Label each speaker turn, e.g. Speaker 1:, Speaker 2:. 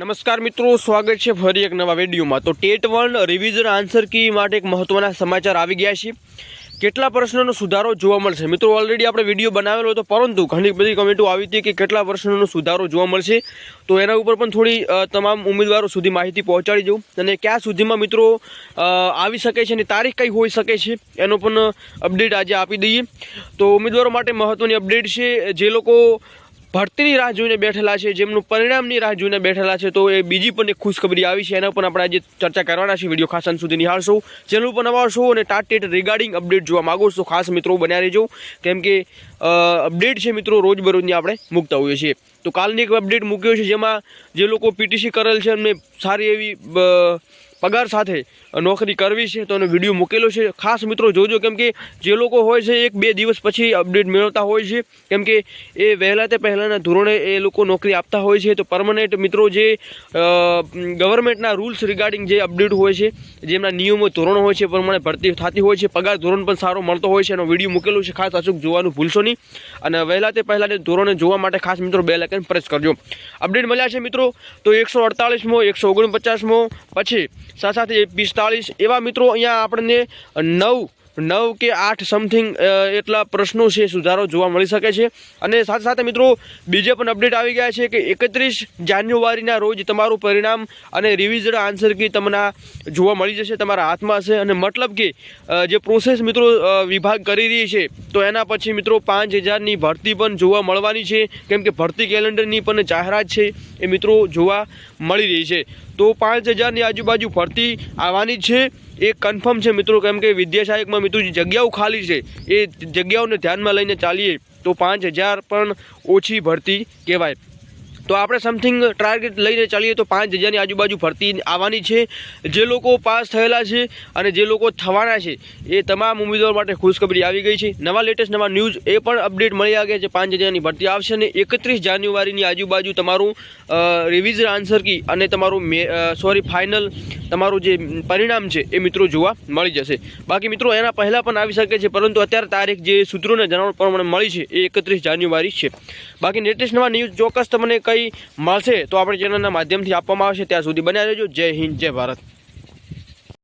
Speaker 1: નમસ્કાર મિત્રો, સ્વાગત છે ફરી એક નવા વિડીયોમાં. તો TET one revision answer key માટે એક મહત્ત્વના સમાચાર આવી ગયા છે. કેટલા પ્રશ્નોનો સુધારો જોવા મળશે? મિત્રો ઓલરેડી આપણે વીડિયો બનાવેલો હતો પરંતુ ઘણી બધી કમેન્ટો આવી હતી કે કેટલા પ્રશ્નોનો સુધારો જોવા મળશે. તો એના ઉપર પણ થોડી તમામ ઉમેદવારો સુધી માહિતી પહોંચાડી દઉં. અને ક્યાં સુધીમાં મિત્રો આવી શકે છે અને તારીખ કઈ હોઈ શકે છે, એનો પણ અપડેટ આજે આપી દઈએ. તો ઉમેદવારો માટે મહત્ત્વની અપડેટ છે, જે લોકો ભરતીની રાહ જોઈને બેઠેલા છે, જેમનું પરિણામની રાહ જોઈને બેઠેલા છે, તો એ બીજી પણ એક ખુશખબરી આવી છે. એના પણ આપણે આજે ચર્ચા કરવાના છે વીડિયો ખાસ અંત સુધી નિહાળશો. ચેનલ ઉપર નવા છો અને ટાટેટ રિગાર્ડિંગ અપડેટ જોવા માગો છો ખાસ મિત્રો બન્યા રહેજો. કેમ કે અપડેટ છે મિત્રો, રોજબરોજની આપણે મૂકતા હોઈએ છીએ. તો કાલની એક અપડેટ મૂક્યો છે, જેમાં જે લોકો પીટીસી કરેલ છે, એમને સારી એવી પગાર સાથે નોકરી કરવી છે, તો એનો વીડિયો મૂકેલો છે. ખાસ મિત્રો, જોજો કેમ કે જે લોકો હોય છે, એક બે દિવસ પછી અપડેટ મેળવતા હોય છે. કેમ કે એ વહેલા તે પહેલાંના ધોરણે એ લોકો નોકરી આપતા હોય છે. તો પરમનન્ટ મિત્રો જે ગવર્મેન્ટના રૂલ્સ રિગાર્ડિંગ જે અપડેટ હોય છે, જેમના નિયમો, ધોરણો હોય છે પ્રમાણે ભરતી થતી હોય છે. પગાર ધોરણ પણ સારો મળતો હોય છે. એનો વીડિયો મૂકેલો છે. ખાસ અચૂક જોવાનું ભૂલશો નહીં. અને વહેલા તે પહેલાં ધોરણે જોવા માટે ખાસ મિત્રો બે લાઇકન પ્રેસ કરજો. અપડેટ મળ્યા છે મિત્રો. તો એકસો અડતાલીસમો એકસો ઓગણપચાસમો, પછી સાથે સાથે પિસ્તાળીસ એવા મિત્રો અહીંયા આપણને નવ નવ કે આઠ સમથિંગ એટલા પ્રશ્નો છે, સુધારો જોવા મળી શકે છે. અને સાથે સાથે મિત્રો, બીજે પણ અપડેટ આવી ગયા છે કે એકત્રીસ જાન્યુઆરીના રોજ તમારું પરિણામ અને રિવિઝડ આન્સર કી તમને જોવા મળી જશે, તમારા હાથમાં હશે. અને મતલબ કે જે પ્રોસેસ મિત્રો વિભાગ કરી રહી છે, તો એના પછી મિત્રો પાંચ હજારની ભરતી પણ જોવા મળવાની છે. કેમ કે ભરતી કેલેન્ડરની પણ જાહેરાત છે, એ મિત્રો જોવા મળી રહી છે. તો પાંચ હજારની આજુબાજુ ભરતી આવવાની છે. એ કન્ફર્મ છે મિત્રો, કેમ કે વિદ્યા સહાયકમાં મિત્રો જગ્યાઓ ખાલી છે, એ જગ્યાઓને ધ્યાનમાં લઈને ચાલીએ તો પાંચ હજાર પણ ઓછી ભરતી કહેવાય. તો આપણે સમથિંગ ટાર્ગેટ લઈને ચાલીએ તો પાંચ હજારની આજુબાજુ ભરતી આવવાની છે. જે લોકો પાસ થયેલા છે અને જે લોકો થવાના છે, એ તમામ ઉમેદવારો માટે ખુશખબરી આવી ગઈ છે. નવા લેટેસ્ટ નવા ન્યૂઝ એ પણ અપડેટ મળી આવ્યા છે. પાંચ હજારની ભરતી આવશે અને એકત્રીસ જાન્યુઆરીની આજુબાજુ તમારું રિવિઝન આન્સર કી અને તમારું મે સોરી ફાઇનલ તમારું જે પરિણામ છે એ મિત્રો જોવા મળી જશે. બાકી મિત્રો એના પહેલાં પણ આવી શકે છે, પરંતુ અત્યારે તારીખ જે સૂત્રોને જણાવવા પ્રમાણે મળી છે, એ એકત્રીસ જાન્યુઆરી છે. બાકી લેટેસ્ટ નવા ન્યૂઝ ચોક્કસ તમને કંઈ મળશે તો આપણે ચેનલના માધ્યમથી આપવામાં આવશે. ત્યાં સુધી બન્યા રહેજો. જય હિન્દ, જય ભારત.